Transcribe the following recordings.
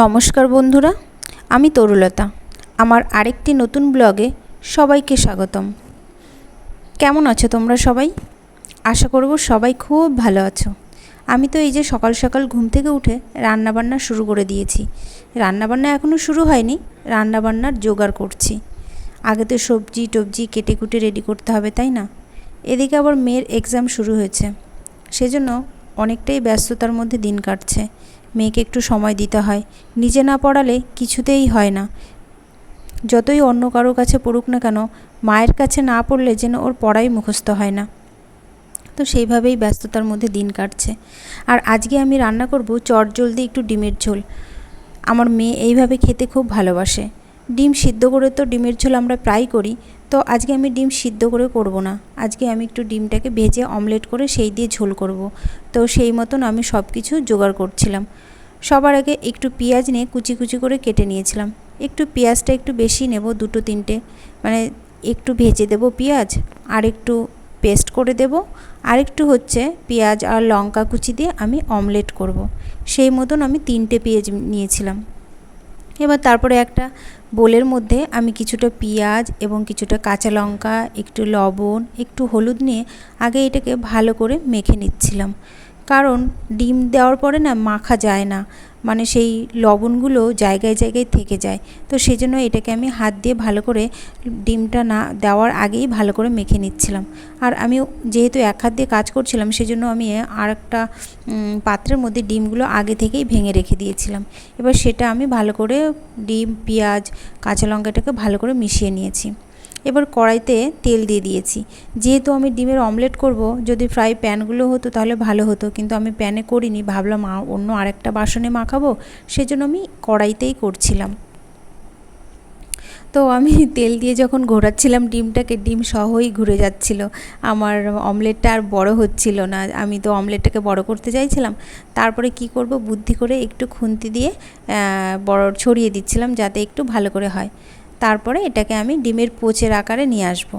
নমস্কার বন্ধুরা, আমি তরুলতা। আমার আরেকটি নতুন ব্লগে সবাইকে স্বাগতম। কেমন আছো তোমরা সবাই? আশা করব সবাই খুব ভালো আছো। আমি তো এই যে সকাল সকাল ঘুম থেকে উঠে রান্নাবান্না শুরু করে দিয়েছি। রান্নাবান্না এখনও শুরু হয়নি, রান্নাবান্নার জোগাড় করছি। আগে তো সবজি টবজি কেটে কুটে রেডি করতে হবে, তাই না? এদিকে আবার মেয়ের এক্সাম শুরু হয়েছে। সেজন্য অনেকটাই ব্যস্ততার মধ্যে দিন কাটছে। মেয়েকে একটু সময় দিতে হয়। নিজে না পড়ালে কিছুতেই হয় না। যতই অন্য কারও কাছে পড়ুক না কেন, মায়ের কাছে না পড়লে যেন ওর পড়াই মুখস্থ হয় না। তো সেইভাবেই ব্যস্ততার মধ্যে দিন কাটছে। আর আজকে আমি রান্না করব চট জলদি একটু ডিমের ঝোল। আমার মেয়ে এইভাবে খেতে খুব ভালোবাসে। ডিম সিদ্ধ করে তো ডিমের ঝোল আমরা প্রায় করি তো আজকে আমি ডিম সিদ্ধ করে করব না। আজকে আমি একটু ডিমটাকে ভেজে অমলেট করে সেই দিয়ে ঝোল করব। তো সেই মতন আমি সব কিছু জোগাড় করছিলাম। সবার আগে একটু পেঁয়াজ নিয়ে কুচি কুচি করে কেটে নিয়েছিলাম। একটু পেঁয়াজটা একটু বেশি নেব দুটো তিনটে। মানে একটু ভেজে দেব পেঁয়াজ, আর একটু পেস্ট করে দেব। আর একটু হচ্ছে পেঁয়াজ আর লঙ্কা কুচি দিয়ে আমি অমলেট করব। সেই মতন আমি তিনটে পেঁয়াজ নিয়েছিলাম। এবার তারপরে একটা বোলের মধ্যে আমি কিছুটা পেঁয়াজ এবং কিছুটা কাঁচা লঙ্কা, একটু লবণ, একটু হলুদ নিয়ে আগে এটাকে ভালো করে মেখে নিচ্ছিলাম। কারণ ডিম দেওয়ার পরে না মাখা যায় না। মানে সেই লবণগুলো জায়গায় জায়গায় থেকে যায়। তো সেই জন্য এটাকে আমি হাত দিয়ে ভালো করে ডিমটা না দেওয়ার আগেই ভালো করে মেখে নিচ্ছিলাম। আর আমি যেহেতু এক হাত দিয়ে কাজ করছিলাম, সেজন্য আমি আর একটা পাত্রের মধ্যে ডিমগুলো আগে থেকেই ভেঙে রেখে দিয়েছিলাম। এবার সেটা আমি ভালো করে ডিম, পেঁয়াজ, কাঁচা লঙ্কাটাকে ভালো করে মিশিয়ে নিয়েছি। এবার কড়াইতে তেল দিয়ে দিয়েছি। যেহেতু আমি ডিমের অমলেট করব, যদি ফ্রাই প্যানগুলো হতো তাহলে ভালো হতো, কিন্তু আমি প্যানে করিনি, ভাবলাম অন্য আরেকটা বাসনে মাখাবো, সেজন্য আমি কড়াইতেই করছিলাম। তো আমি তেল দিয়ে যখন ঘোরাচ্ছিলাম ডিমটাকে, ডিম সহই ঘুরে যাচ্ছিল। আমার অমলেটটা আর বড় হচ্ছিল না, আমি তো অমলেটটাকে বড় করতে চাইছিলাম। তারপরে কি করব, বুদ্ধি করে একটু খুন্তি দিয়ে বড় ছড়িয়ে দিচ্ছিলাম যাতে একটু ভালো করে হয়। তারপরে এটাকে আমি ডিমের পোচের আকারে নিয়ে আসব।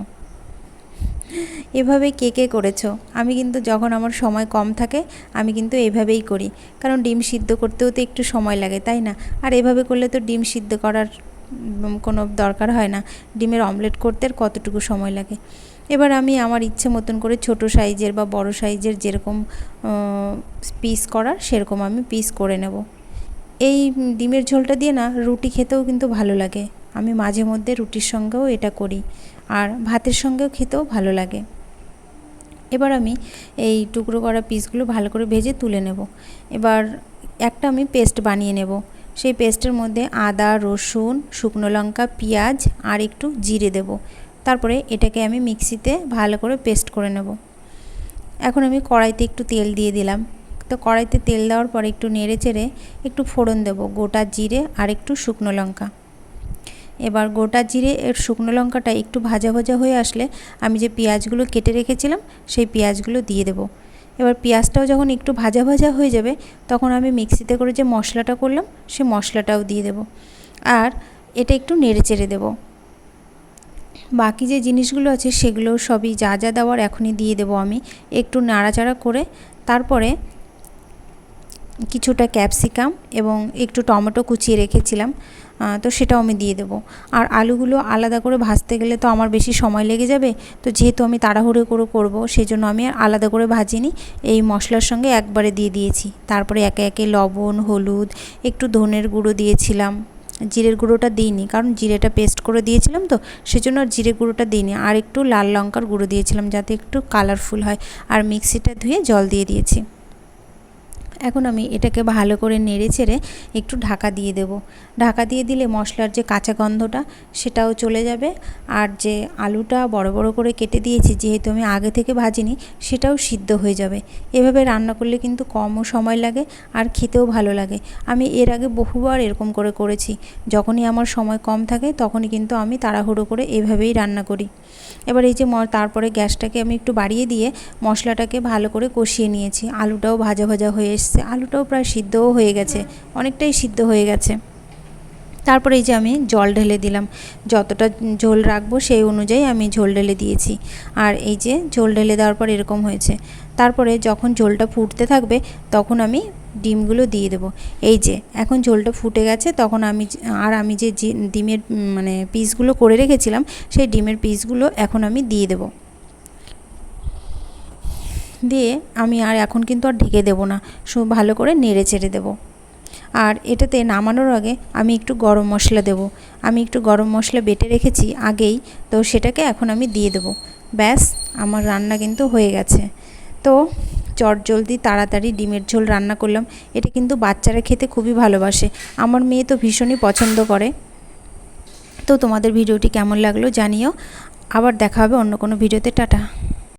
এভাবে কে কে করেছ? আমি কিন্তু যখন আমার সময় কম থাকে, আমি কিন্তু এভাবেই করি। কারণ ডিম সিদ্ধ করতেও তো একটু সময় লাগে, তাই না? আর এভাবে করলে তো ডিম সিদ্ধ করার কোনো দরকার হয় না। ডিমের অমলেট করতে কতটুকু সময় লাগে? এবার আমি আমার ইচ্ছে মতন করে ছোট সাইজের বা বড় সাইজের যেরকম পিস করার সেরকম আমি পিস করে নেব। এই ডিমের ঝোলটা দিয়ে না, রুটি খেতেও কিন্তু ভালো লাগে। আমি মাঝে মধ্যে রুটির সঙ্গেও এটা করি, আর ভাতের সঙ্গেও খেতেও ভালো লাগে। এবার আমি এই টুকরো করা পিসগুলো ভালো করে ভেজে তুলে নেব। এবার একটা আমি পেস্ট বানিয়ে নেব। সেই পেস্টের মধ্যে আদা, রসুন, শুকনো লঙ্কা, পেঁয়াজ, আর একটু জিরে দেব। তারপরে এটাকে আমি মিক্সিতে ভালো করে পেস্ট করে নেব। এখন আমি কড়াইতে একটু তেল দিয়ে দিলাম। তো কড়াইতে তেল দেওয়ার পরে একটু নেড়ে চেড়ে একটু ফোড়ন দেব। গোটা জিরে আর একটু শুকনো লঙ্কা। এবার গোটা জিরে এর শুকনো লঙ্কাটা একটু ভাজা ভাজা হয়ে আসলে আমি যে পেঁয়াজগুলো কেটে রেখেছিলাম, সেই পেঁয়াজগুলো দিয়ে দেবো। এবার পেঁয়াজটাও যখন একটু ভাজা ভাজা হয়ে যাবে, তখন আমি মিক্সিতে করে যে মশলাটা করলাম, সে মশলাটাও দিয়ে দেবো। আর এটা একটু নেড়ে চেড়ে দেবো। বাকি যে জিনিসগুলো আছে, সেগুলো সবই যা যা দেওয়ার এখনই দিয়ে দেবো আমি। একটু নাড়াচাড়া করে, তারপরে কিছুটা ক্যাপসিকাম এবং একটু টমেটো কুচিয়ে রেখেছিলাম। তো সেটাও আমি দিয়ে দেবো। আর আলুগুলো আলাদা করে ভাজতে গেলে তো আমার বেশি সময় লেগে যাবে, তো যেহেতু আমি তাড়াহুড়ো করে করব সেই জন্য আমি আলাদা করে ভাজিনি। এই মশলার সঙ্গে একবারে দিয়ে দিয়েছি। তারপরে একে একে লবণ, হলুদ, একটু ধনের গুঁড়ো দিয়েছিলাম। জিরের গুঁড়োটা দিইনি, কারণ জিরেটা পেস্ট করে দিয়েছিলাম তো, সেজন্য আর জিরে গুঁড়োটা দিইনি। আর একটু লাল লঙ্কার গুঁড়ো দিয়েছিলাম যাতে একটু কালারফুল হয়। আর মিক্সিটা ধুয়ে জল দিয়ে দিয়েছি। এখন আমি এটাকে ভালো করে নেড়ে চেড়ে একটু ঢাকা দিয়ে দেব। ঢাকা দিয়ে দিলে মশলার যে কাঁচা গন্ধটা সেটাও চলে যাবে। আর যে আলুটা বড় বড় করে কেটে দিয়েছি, যেহেতু আমি আগে থেকে ভাজিনি, সেটাও সিদ্ধ হয়ে যাবে। এভাবে রান্না করলে কিন্তু কমও সময় লাগে আর খেতেও ভালো লাগে। আমি এর আগে বহুবার এরকম করে করেছি। যখনই আমার সময় কম থাকে, তখনই কিন্তু আমি তাড়াহুড়ো করে এভাবেই রান্না করি। এবার এই যে তারপরে গ্যাসটাকে আমি একটু বাড়িয়ে দিয়ে মশলাটাকে ভালো করে কষিয়ে নিয়েছি। আলুটাও ভাজা ভাজা হয়ে এসছে। আলুটাও প্রায় সিদ্ধও হয়ে গেছে, অনেকটাই সিদ্ধ হয়ে গেছে। তারপরে এই যে আমি জল ঢেলে দিলাম, যতটা ঝোল রাখব সেই অনুযায়ী আমি ঝোল ঢেলে দিয়েছি। আর এই যে ঝোল ঢেলে দেওয়ার পর এরকম হয়েছে। তারপরে যখন ঝোলটা ফুটতে থাকবে, তখন আমি ডিমগুলো দিয়ে দেবো। এই যে এখন ঝোলটা ফুটে গেছে, তখন আমি আর আমি যে ডিমের মানে পিসগুলো করে রেখেছিলাম, সেই ডিমের পিসগুলো এখন আমি দিয়ে দেবো। দিয়ে আমি আর এখন কিন্তু আর ঢেকে দেবো না। সু, ভালো করে নেড়ে চেড়ে দেবো। আর এটাতে নামানোর আগে আমি একটু গরম মশলা দেব। আমি একটু গরম মশলা বেটে রেখেছি আগেই, তো সেটাকে এখন আমি দিয়ে দেবো। ব্যাস, আমার রান্না কিন্তু হয়ে গেছে। তো চট জলদি তাড়াতাড়ি ডিমের ঝোল রান্না করলাম। এটা কিন্তু বাচ্চারা খেতে খুবই ভালোবাসে। আমার মেয়ে তো ভীষণই পছন্দ করে। তো তোমাদের ভিডিওটি কেমন লাগল জানিও। আবার দেখা হবে অন্য কোনো ভিডিওতে। টাটা।